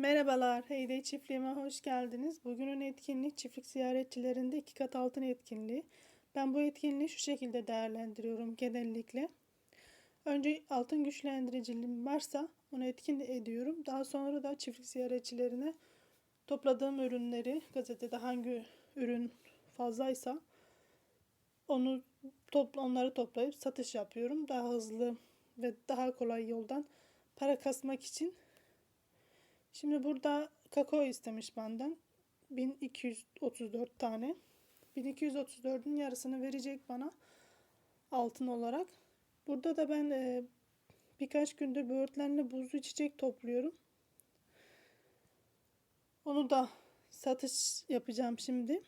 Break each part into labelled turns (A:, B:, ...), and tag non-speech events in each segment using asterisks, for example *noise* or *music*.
A: Merhabalar, Heyday Çiftliğime hoş geldiniz. Bugünün etkinliği çiftlik ziyaretçilerinde iki kat altın etkinliği. Ben bu etkinliği şu şekilde değerlendiriyorum genellikle. Önce altın güçlendiriciliğim varsa onu etkin ediyorum. Daha sonra da çiftlik ziyaretçilerine topladığım ürünleri gazetede hangi ürün fazlaysa onu topla onları toplayıp satış yapıyorum. Daha hızlı ve daha kolay yoldan para kasmak için Şimdi burada kakao istemiş benden. 1234 tane. 1234'ün yarısını verecek bana altın olarak. Burada da ben e, birkaç gündür böğürtlenli buzlu içecek topluyorum. Onu da satış yapacağım şimdi.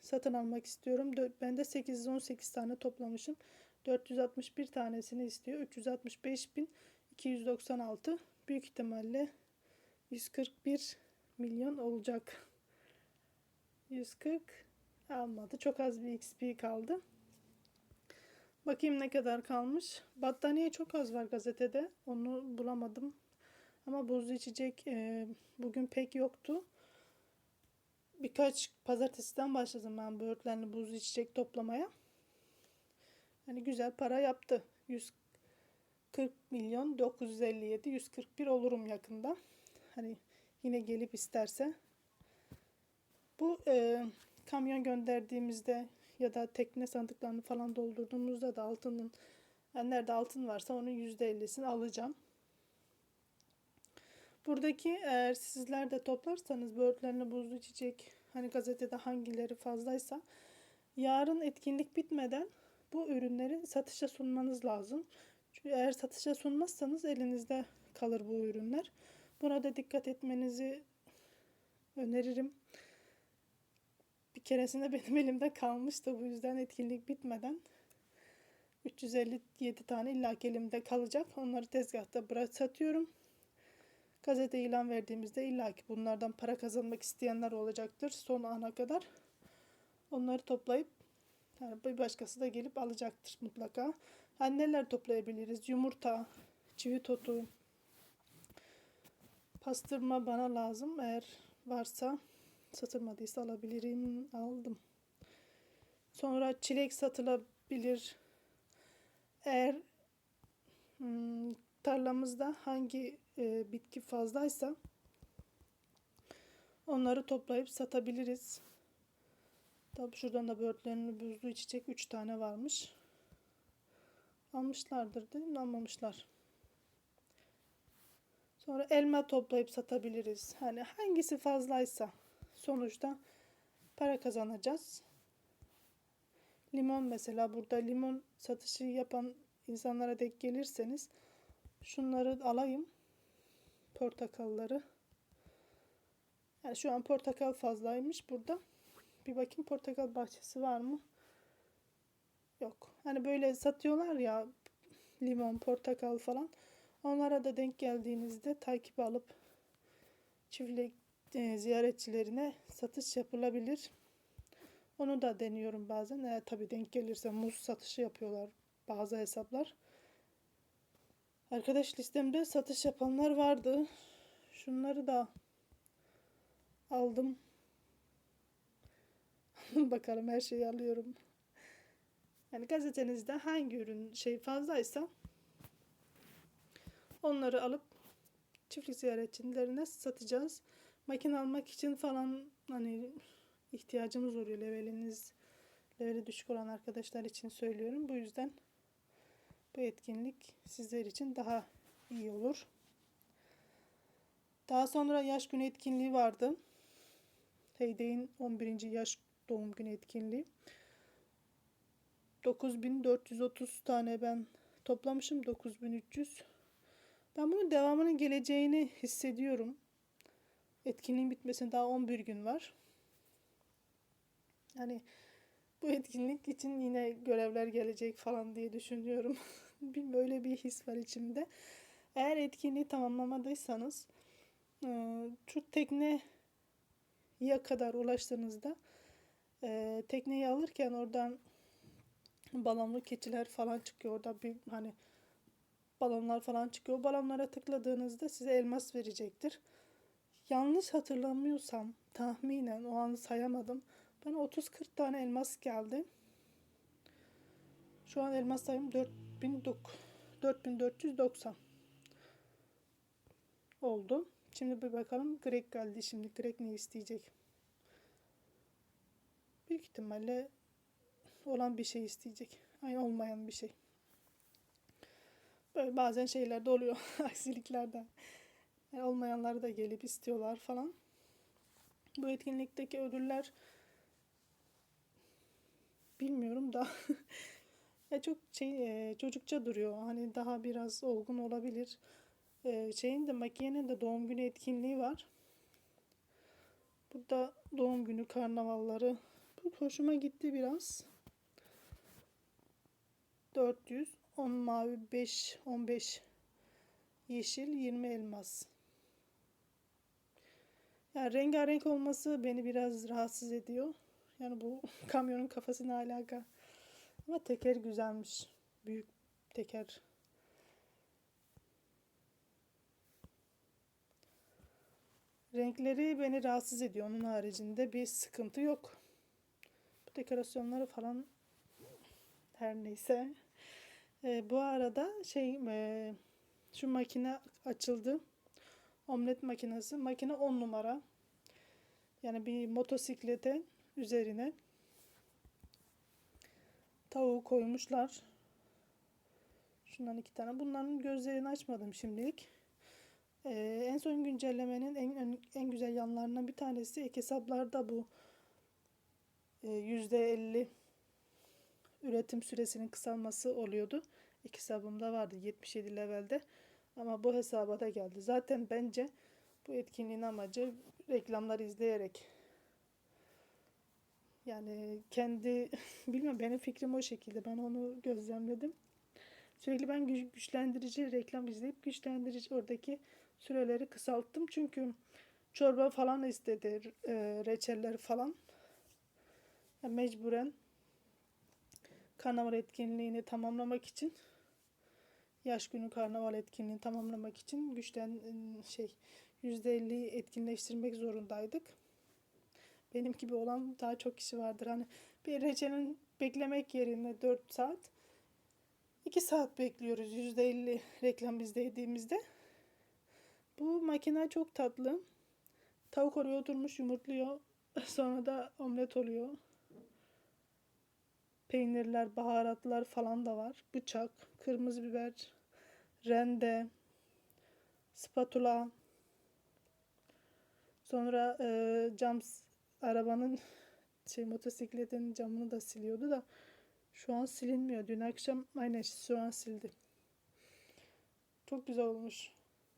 A: Satın almak istiyorum. Ben de 818 tane toplamışım. 461 tanesini istiyor. 365.296 büyük ihtimalle 141 milyon olacak. 140 almadı. Çok az bir XP kaldı. Bakayım ne kadar kalmış. Battaniye çok az var gazetede. Onu bulamadım. Ama buzlu içecek e, bugün pek yoktu. Birkaç pazartesiden başladım ben böğürtlenli buzlu içecek toplamaya. Hani güzel para yaptı. 140 milyon 957 141 olurum yakında. Hani yine gelip isterse. Bu e, kamyon gönderdiğimizde ya da tekne sandıklarını falan doldurduğumuzda da altının yani nerede altın varsa onun %50'sini alacağım. Buradaki eğer sizler de toplarsanız böğürtlenli buzlu içecek hani gazetede hangileri fazlaysa yarın etkinlik bitmeden bu ürünleri satışa sunmanız lazım. Çünkü eğer satışa sunmazsanız elinizde kalır bu ürünler. Buna da dikkat etmenizi öneririm. Bir keresinde *laughs* benim elimde kalmıştı. Bu yüzden etkinlik bitmeden 357 tane illa elimde kalacak. Onları tezgahta bırak satıyorum. Gazete ilan verdiğimizde illa ki bunlardan para kazanmak isteyenler olacaktır. Son ana kadar. Onları toplayıp yani bir başkası da gelip alacaktır mutlaka. Yani neler toplayabiliriz? Yumurta, çivi totu, Pastırma bana lazım. Eğer varsa satılmadıysa alabilirim. Aldım. Sonra çilek satılabilir. Eğer hmm, tarlamızda hangi e, bitki fazlaysa onları toplayıp satabiliriz. Tabi şuradan da böğürtlenli buzlu içecek 3 tane varmış. Almışlardır değil mi? Almamışlar. Sonra elma toplayıp satabiliriz. Hani hangisi fazlaysa sonuçta para kazanacağız. Limon mesela burada limon satışı yapan insanlara denk gelirseniz şunları alayım. Portakalları. Yani şu an portakal fazlaymış burada. Bir bakayım portakal bahçesi var mı? Yok. Hani böyle satıyorlar ya limon, portakal falan. Onlara da denk geldiğinizde takip alıp çiftlik e, ziyaretçilerine satış yapılabilir. Onu da deniyorum bazen. Eğer tabi denk gelirse muz satışı yapıyorlar bazı hesaplar. Arkadaş listemde satış yapanlar vardı. Şunları da aldım. *laughs* Bakalım her şeyi alıyorum. Yani gazetenizde hangi ürün şey fazlaysa Onları alıp çiftlik ziyaretçilerine satacağız. Makine almak için falan hani ihtiyacımız oluyor leveliniz leveli düşük olan arkadaşlar için söylüyorum. Bu yüzden bu etkinlik sizler için daha iyi olur. Daha sonra yaş günü etkinliği vardı. Heydey'in 11. yaş doğum günü etkinliği. 9430 tane ben toplamışım. 9300 ben bunun devamının geleceğini hissediyorum. Etkinliğin bitmesine daha 11 gün var. Yani bu etkinlik için yine görevler gelecek falan diye düşünüyorum. *laughs* böyle bir his var içimde. Eğer etkinliği tamamlamadıysanız e, şu tekneye kadar ulaştığınızda e, tekneyi alırken oradan balonlu keçiler falan çıkıyor. Orada bir hani balonlar falan çıkıyor. O balonlara tıkladığınızda size elmas verecektir. yanlış hatırlamıyorsam tahminen o an sayamadım. Bana 30-40 tane elmas geldi. Şu an elmas sayım 4009 4490 oldu. Şimdi bir bakalım Greg geldi. Şimdi Greg ne isteyecek? Büyük ihtimalle olan bir şey isteyecek. Aynı olmayan bir şey. Böyle bazen şeylerde oluyor. *laughs* Aksiliklerde. Yani olmayanları da gelip istiyorlar falan. Bu etkinlikteki ödüller bilmiyorum da *laughs* ya çok şey e, çocukça duruyor. Hani daha biraz olgun olabilir. E, şeyin de makinenin de doğum günü etkinliği var. Burada doğum günü karnavalları. Bu hoşuma gitti biraz. 400, 10 mavi, 5, 15 yeşil, 20 elmas. Yani rengarenk olması beni biraz rahatsız ediyor. Yani bu *laughs* kamyonun kafasına alaka. Ama teker güzelmiş. Büyük teker. Renkleri beni rahatsız ediyor. Onun haricinde bir sıkıntı yok. Bu dekorasyonları falan her neyse. E, bu arada şey e, şu makine açıldı. Omlet makinesi. Makine 10 numara. Yani bir motosiklete üzerine tavuğu koymuşlar. Şundan iki tane. Bunların gözlerini açmadım şimdilik. Ee, en son güncellemenin en, en güzel yanlarından bir tanesi ek hesaplarda bu e, yüzde 50 üretim süresinin kısalması oluyordu. İki hesabımda vardı 77 levelde. Ama bu hesaba da geldi. Zaten bence bu etkinliğin amacı reklamlar izleyerek yani kendi *laughs* bilmiyorum benim fikrim o şekilde. Ben onu gözlemledim. Sürekli ben güçlendirici reklam izleyip güçlendirici oradaki süreleri kısalttım. Çünkü çorba falan istedi, e, reçeller falan. Yani mecburen karnaval etkinliğini tamamlamak için yaş günü karnaval etkinliğini tamamlamak için güçten şey %50 etkinleştirmek zorundaydık. Benim gibi olan daha çok kişi vardır. Hani bir reçelin beklemek yerine 4 saat 2 saat bekliyoruz %50 reklam izlediğimizde. Bu makine çok tatlı. Tavuk oraya oturmuş yumurtluyor. *laughs* Sonra da omlet oluyor. Peynirler, baharatlar falan da var. Bıçak, kırmızı biber, rende, spatula. Sonra e, cam arabanın *laughs* şey motosikletin camını da siliyordu da şu an silinmiyor. Dün akşam aynen şu an sildi. Çok güzel olmuş.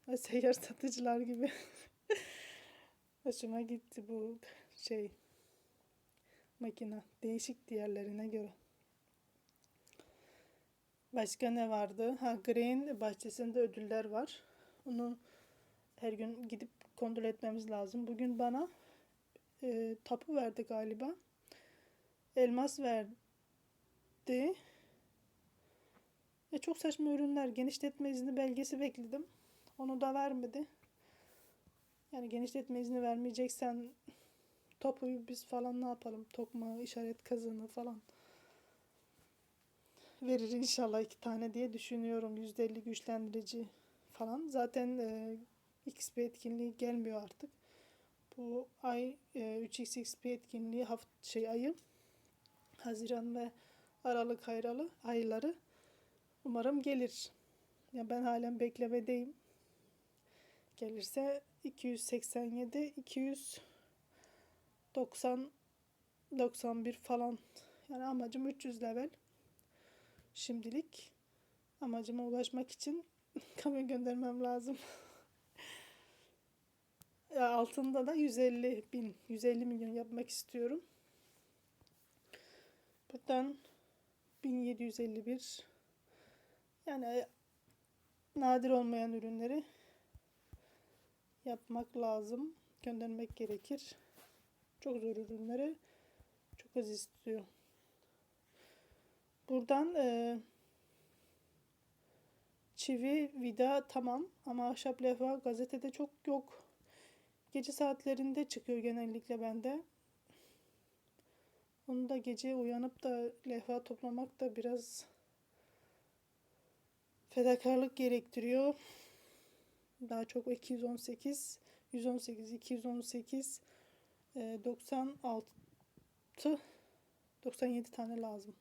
A: *laughs* Seyyar satıcılar gibi. *laughs* Hoşuma gitti bu şey makine. Değişik diğerlerine göre. Başka ne vardı? Ha Green bahçesinde ödüller var. Onu her gün gidip kontrol etmemiz lazım. Bugün bana e, tapu verdi galiba. Elmas verdi. E, çok saçma ürünler. Genişletme izni belgesi bekledim. Onu da vermedi. Yani genişletme izni vermeyeceksen topuyu biz falan ne yapalım? Tokma, işaret kazanı falan verir inşallah iki tane diye düşünüyorum. %50 güçlendirici falan. Zaten e, XP etkinliği gelmiyor artık. Bu ay e, 3x XP etkinliği haft şey ayı Haziran ve Aralık ayralı ayları umarım gelir. Ya ben halen beklemedeyim. Gelirse 287 290 91 falan. Yani amacım 300 level. Şimdilik amacıma ulaşmak için *laughs* kamyon göndermem lazım. *laughs* altında da 150 bin, 150 milyon yapmak istiyorum. Buradan 1751 yani nadir olmayan ürünleri yapmak lazım. Göndermek gerekir. Çok zor ürünleri çok az istiyor. Buradan e, çivi, vida tamam ama ahşap levha gazetede çok yok. Gece saatlerinde çıkıyor genellikle bende. Onu da gece uyanıp da levha toplamak da biraz fedakarlık gerektiriyor. Daha çok 218, 118, 218, e, 96, 97 tane lazım.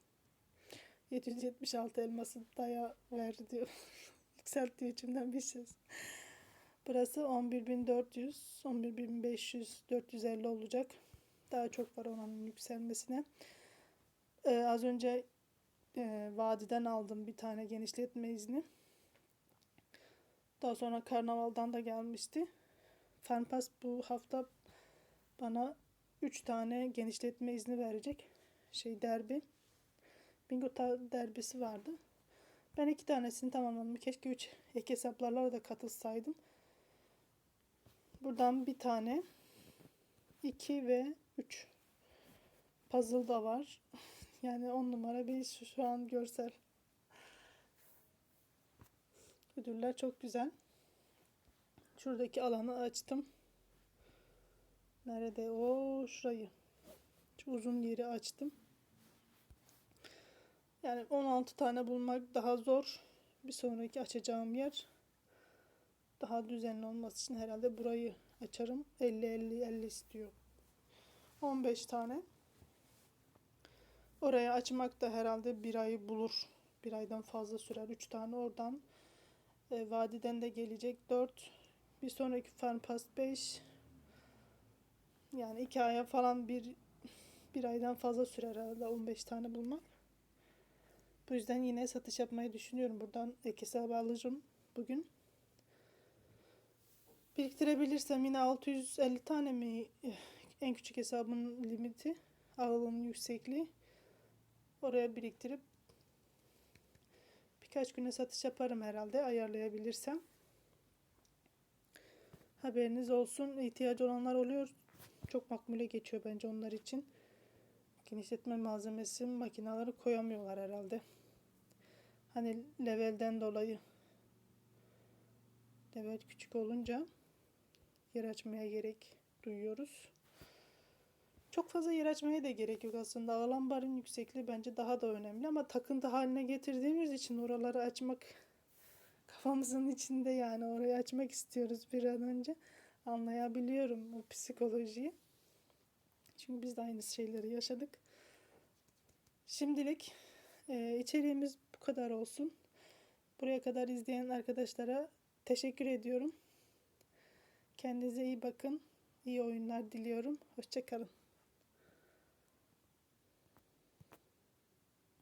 A: 776 elması daya verdi diyor. *laughs* Yükseltiyor içimden bir ses. Burası 11.400, 11.500, 450 olacak. Daha çok var onun yükselmesine. Ee, az önce e, vadiden aldım bir tane genişletme izni. Daha sonra karnavaldan da gelmişti. Fenpas bu hafta bana 3 tane genişletme izni verecek. Şey derbi. Bingo ta- derbisi vardı. Ben iki tanesini tamamladım. Keşke üç ek hesaplarla da katılsaydım. Buradan bir tane, iki ve üç. Puzzle da var. *laughs* Yani on numara bir şu, şu an görsel. Ödüller çok güzel. Şuradaki alanı açtım. Nerede? O şurayı. Şu uzun yeri açtım. Yani 16 tane bulmak daha zor. Bir sonraki açacağım yer daha düzenli olması için herhalde burayı açarım. 50 50 50 istiyor. 15 tane. Oraya açmak da herhalde bir ayı bulur. Bir aydan fazla sürer. 3 tane oradan. E, vadiden de gelecek 4. Bir sonraki Farmpas 5. Yani 2 aya falan bir bir aydan fazla sürer herhalde 15 tane bulmak. Bu yüzden yine satış yapmayı düşünüyorum. Buradan ek hesabı alacağım bugün. Biriktirebilirsem yine 650 tane mi eh, en küçük hesabın limiti, ağırlığının yüksekliği. Oraya biriktirip birkaç güne satış yaparım herhalde ayarlayabilirsem. Haberiniz olsun. İhtiyacı olanlar oluyor. Çok makbule geçiyor bence onlar için. Genişletme malzemesi makinaları koyamıyorlar herhalde. Hani levelden dolayı. Level küçük olunca yer açmaya gerek duyuyoruz. Çok fazla yer açmaya da gerek yok aslında. Alan barın yüksekliği bence daha da önemli ama takıntı haline getirdiğimiz için oraları açmak kafamızın içinde yani orayı açmak istiyoruz bir an önce. Anlayabiliyorum o psikolojiyi. Çünkü biz de aynı şeyleri yaşadık. Şimdilik e, içeriğimiz bu kadar olsun. Buraya kadar izleyen arkadaşlara teşekkür ediyorum. Kendinize iyi bakın. İyi oyunlar diliyorum. Hoşçakalın.